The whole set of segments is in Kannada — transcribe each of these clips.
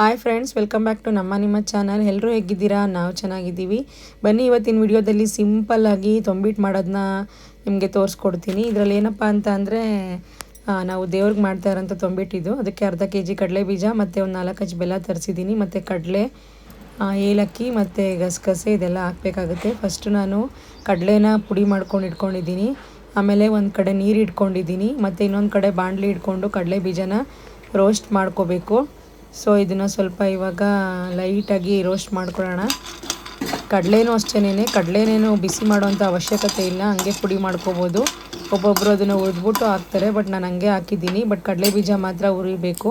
Hi friends welcome back to ನಮ್ಮ ನಿಮ್ಮ ಚಾನಲ್ ಎಲ್ಲರೂ ಹೇಗಿದ್ದೀರಾ? ನಾವು ಚೆನ್ನಾಗಿದ್ದೀವಿ. ಬನ್ನಿ, ಇವತ್ತಿನ ವಿಡಿಯೋದಲ್ಲಿ ಸಿಂಪಲ್ಲಾಗಿ ತೊಂಬಿಟ್ಟು ಮಾಡೋದನ್ನ ನಿಮಗೆ ತೋರಿಸ್ಕೊಡ್ತೀನಿ. ಇದರಲ್ಲಿ ಏನಪ್ಪ ಅಂತ ಅಂದರೆ ನಾವು ದೇವ್ರಿಗೆ ಮಾಡ್ತಾ ಇರೋಂಥ ತೊಂಬಿಟ್ಟಿದ್ದು ಅದಕ್ಕೆ ಅರ್ಧ ಕೆ ಜಿ ಕಡಲೆ ಬೀಜ, ಮತ್ತು ಒಂದು ನಾಲ್ಕು ಹಚ್ಚು ಬೆಲ್ಲ ತರಿಸಿದ್ದೀನಿ. ಮತ್ತು ಕಡಲೆ ಏಲಕ್ಕಿ, ಮತ್ತು ಗಸಗಸೆ ಇದೆಲ್ಲ ಹಾಕಬೇಕಾಗುತ್ತೆ. ಫಸ್ಟು ನಾನು ಕಡಲೆನ ಪುಡಿ ಮಾಡ್ಕೊಂಡು ಇಟ್ಕೊಂಡಿದ್ದೀನಿ. ಆಮೇಲೆ ಒಂದು ಕಡೆ ನೀರು ಇಟ್ಕೊಂಡಿದ್ದೀನಿ. ಮತ್ತು ಇನ್ನೊಂದು ಕಡೆ ಬಾಣಲಿ ಇಟ್ಕೊಂಡು ಕಡಲೆ ಬೀಜನ ರೋಸ್ಟ್ ಮಾಡ್ಕೋಬೇಕು. ಸೊ ಇದನ್ನು ಸ್ವಲ್ಪ ಇವಾಗ ಲೈಟಾಗಿ ರೋಸ್ಟ್ ಮಾಡ್ಕೊಳ್ಳೋಣ. ಕಡಲೆನೂ ಅಷ್ಟೇನೇ ಕಡಲೆನೇನು ಬಿಸಿ ಮಾಡುವಂಥ ಅವಶ್ಯಕತೆ ಇಲ್ಲ. ಹಂಗೆ ಪುಡಿ ಮಾಡ್ಕೋಬೋದು. ಒಬ್ಬೊಬ್ಬರು ಅದನ್ನು ಹುರಿದ್ಬಿಟ್ಟು ಹಾಕ್ತಾರೆ ಬಟ್ ನಾನು ಹಂಗೆ ಹಾಕಿದ್ದೀನಿ. ಬಟ್ ಕಡಲೆ ಬೀಜ ಮಾತ್ರ ಹುರಿಬೇಕು.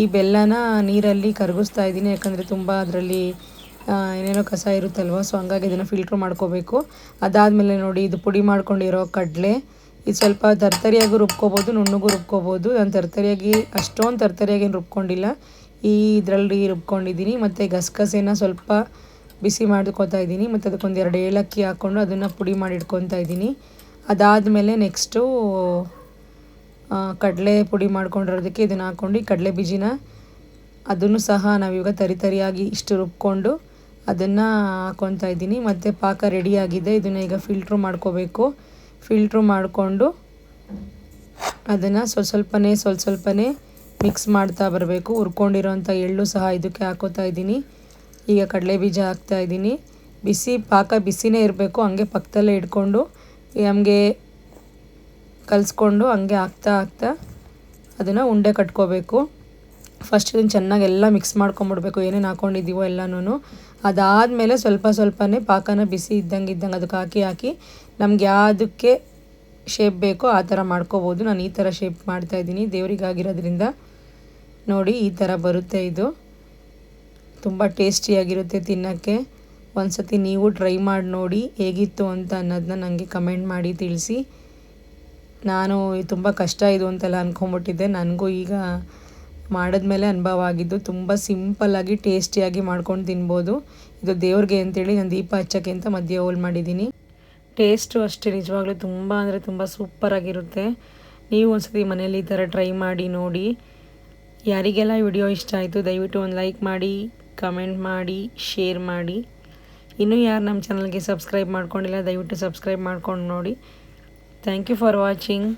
ಈ ಬೆಲ್ಲನ ನೀರಲ್ಲಿ ಕರಗಿಸ್ತಾ ಇದ್ದೀನಿ. ಯಾಕಂದರೆ ತುಂಬ ಅದರಲ್ಲಿ ಏನೇನೋ ಕಸ ಇರುತ್ತಲ್ವ ಸೊ ಹಂಗಾಗಿ ಇದನ್ನು ಫಿಲ್ಟ್ರ್ ಮಾಡ್ಕೋಬೇಕು. ಅದಾದಮೇಲೆ ನೋಡಿ, ಇದು ಪುಡಿ ಮಾಡ್ಕೊಂಡಿರೋ ಕಡಲೆ. ಇದು ಸ್ವಲ್ಪ ತರ್ತರಿಯಾಗೂ ರುಬ್ಕೋಬೋದು, ನುಣ್ಣಗೂ ರುಬ್ಕೋಬೋದು. ನಾನು ತರ್ತರಿಯಾಗಿ, ಅಷ್ಟೊಂದು ತರ್ತರಿಯಾಗಿ ರುಬ್ಕೊಂಡಿಲ್ಲ. ಈ ಇದರಲ್ಲಿ ರುಬ್ಕೊಂಡಿದ್ದೀನಿ. ಮತ್ತು ಗಸಗಸೆನ ಸ್ವಲ್ಪ ಬಿಸಿ ಮಾಡ್ಕೊತಾ ಇದ್ದೀನಿ. ಮತ್ತು ಅದಕ್ಕೊಂದು ಎರಡು ಏಲಕ್ಕಿ ಹಾಕ್ಕೊಂಡು ಅದನ್ನು ಪುಡಿ ಮಾಡಿ ಇಟ್ಕೊತಾ ಇದ್ದೀನಿ. ಅದಾದಮೇಲೆ ನೆಕ್ಸ್ಟು ಕಡಲೆ ಪುಡಿ ಮಾಡ್ಕೊಂಡಿರೋದಕ್ಕೆ ಇದನ್ನು ಹಾಕ್ಕೊಂಡು ಕಡಲೆ ಬೀಜಿನ ಅದನ್ನು ಸಹ ನಾವಿವಾಗ ತರಿ ತರಿಯಾಗಿ ಇಷ್ಟು ರುಬ್ಕೊಂಡು ಅದನ್ನು ಹಾಕ್ಕೊತಾ ಇದ್ದೀನಿ. ಮತ್ತು ಪಾಕ ರೆಡಿಯಾಗಿದೆ. ಇದನ್ನು ಈಗ ಫಿಲ್ಟ್ರು ಮಾಡ್ಕೋಬೇಕು. ಫಿಲ್ಟ್ರು ಮಾಡಿಕೊಂಡು ಅದನ್ನು ಸ್ವಲ್ಪ ಸ್ವಲ್ಪನೇ ಸ್ವಲ್ಪ ಸ್ವಲ್ಪನೇ ಮಿಕ್ಸ್ ಮಾಡ್ತಾ ಬರಬೇಕು. ಹುರ್ಕೊಂಡಿರೋಂಥ ಎಳ್ಳು ಸಹ ಇದಕ್ಕೆ ಹಾಕೋತಾ ಇದ್ದೀನಿ. ಈಗ ಕಡಲೆ ಬೀಜ ಹಾಕ್ತಾ ಇದ್ದೀನಿ. ಬಿಸಿ, ಪಾಕ ಬಿಸಿನೇ ಇರಬೇಕು. ಹಂಗೆ ಪಕ್ಕದಲ್ಲೇ ಇಟ್ಕೊಂಡು ನಮಗೆ ಕಲಿಸ್ಕೊಂಡು ಹಂಗೆ ಹಾಕ್ತಾ ಹಾಕ್ತಾ ಅದನ್ನು ಉಂಡೆ ಕಟ್ಕೋಬೇಕು. ಫಸ್ಟ್ ಇದನ್ನು ಚೆನ್ನಾಗಿ ಎಲ್ಲ ಮಿಕ್ಸ್ ಮಾಡ್ಕೊಂಬಿಡ್ಬೇಕು. ಏನೇನು ಹಾಕ್ಕೊಂಡಿದ್ದೀವೋ ಎಲ್ಲನೂ ಅದಾದಮೇಲೆ ಸ್ವಲ್ಪ ಸ್ವಲ್ಪನೇ ಪಾಕನ ಬಿಸಿ ಇದ್ದಂಗೆ ಇದ್ದಂಗೆ ಅದಕ್ಕೆ ಹಾಕಿ ಹಾಕಿ ನಮ್ಗೆ ಯಾವುದಕ್ಕೆ ಶೇಪ್ ಬೇಕೋ ಆ ಥರ ಮಾಡ್ಕೋಬೋದು. ನಾನು ಈ ಥರ ಶೇಪ್ ಮಾಡ್ತಾಯಿದ್ದೀನಿ ದೇವರಿಗಾಗಿರೋದ್ರಿಂದ ನೋಡಿ, ಈ ಥರ ಬರುತ್ತೆ ಇದು. ತುಂಬ ಟೇಸ್ಟಿಯಾಗಿರುತ್ತೆ ತಿನ್ನೋಕ್ಕೆ. ಒಂದು ಸತಿ ನೀವು ಟ್ರೈ ಮಾಡಿ ನೋಡಿ, ಹೇಗಿತ್ತು ಅಂತ ಅನ್ನೋದನ್ನ ನನಗೆ ಕಮೆಂಟ್ ಮಾಡಿ ತಿಳಿಸಿ. ನಾನು ತುಂಬ ಕಷ್ಟ ಇದು ಅಂತೆಲ್ಲ ಅಂದ್ಕೊಂಬಿಟ್ಟಿದ್ದೆ ನನಗೂ ಈಗ ಮಾಡಿದ್ಮೇಲೆ ಅನುಭವ ಆಗಿದ್ದು ತುಂಬ ಸಿಂಪಲ್ಲಾಗಿ ಟೇಸ್ಟಿಯಾಗಿ ಮಾಡ್ಕೊಂಡು ತಿನ್ಬೋದು. ಇದು ದೇವ್ರಿಗೆ ಅಂತೇಳಿ ನಾನು ದೀಪ ಹಚ್ಚೋಕ್ಕೆ ಅಂತ ಮಧ್ಯೆ ಹೋಲ್ ಮಾಡಿದ್ದೀನಿ. ಟೇಸ್ಟು ಅಷ್ಟೇ ನಿಜವಾಗ್ಲೂ ತುಂಬ ಅಂದರೆ ತುಂಬ ಸೂಪರಾಗಿರುತ್ತೆ ನೀವು ಒಂದ್ಸತಿ ಮನೇಲಿ ಈ ಥರ ಟ್ರೈ ಮಾಡಿ ನೋಡಿ. ಯಾರಿಗೆಲ್ಲ ವಿಡಿಯೋ ಇಷ್ಟ ಆಯಿತು, ದಯವಿಟ್ಟು ಒಂದು ಲೈಕ್ ಮಾಡಿ, ಕಮೆಂಟ್ ಮಾಡಿ, ಶೇರ್ ಮಾಡಿ. ಇನ್ನೂ ಯಾರು ನಮ್ಮ ಚಾನಲ್ಗೆ ಸಬ್ಸ್ಕ್ರೈಬ್ ಮಾಡ್ಕೊಂಡಿಲ್ಲ, ದಯವಿಟ್ಟು ಸಬ್ಸ್ಕ್ರೈಬ್ ಮಾಡ್ಕೊಂಡು ನೋಡಿ. Thank you for watching